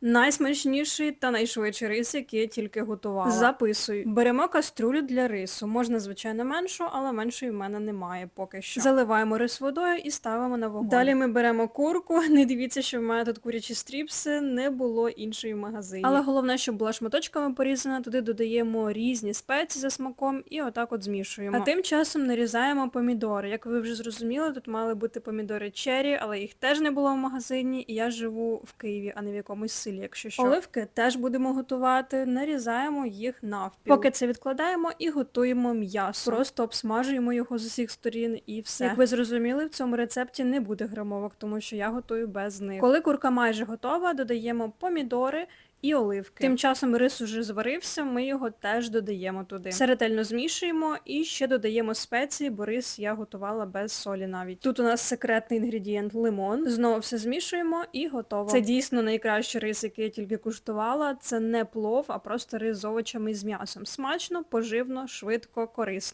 Найсмачніший та найшвидший рис, який я тільки готувала. Записуй. Беремо каструлю для рису. Можна, звичайно, меншу, але меншої в мене немає поки що. Заливаємо рис водою і ставимо на вогонь. Далі ми беремо курку. Не дивіться, що в мене тут курячі стріпси, не було іншої в магазині. Але головне, щоб була шматочками порізана, туди додаємо різні спеції за смаком і отак от змішуємо. А тим часом нарізаємо помідори. Як ви вже зрозуміли, тут мали бути помідори черрі, але їх теж не було в магазині, і я живу в Києві, а не в якомусь селі, якщо що. Оливки теж будемо готувати, нарізаємо їх навпіл. Поки це відкладаємо і готуємо м'ясо. Просто обсмажуємо його з усіх сторін і все. Як ви зрозуміли, в цьому рецепті не буде грамовок, тому що я готую без них. Коли курка майже готова, додаємо помідори і оливки. Тим часом рис уже зварився, ми його теж додаємо туди. Все ретельно змішуємо і ще додаємо спеції, бо рис я готувала без солі навіть. Тут у нас секретний інгредієнт лимон. Знову все змішуємо і готово. Це дійсно найкращий рис, який я тільки куштувала. Це не плов, а просто рис з овочами і з м'ясом. Смачно, поживно, швидко, корисно.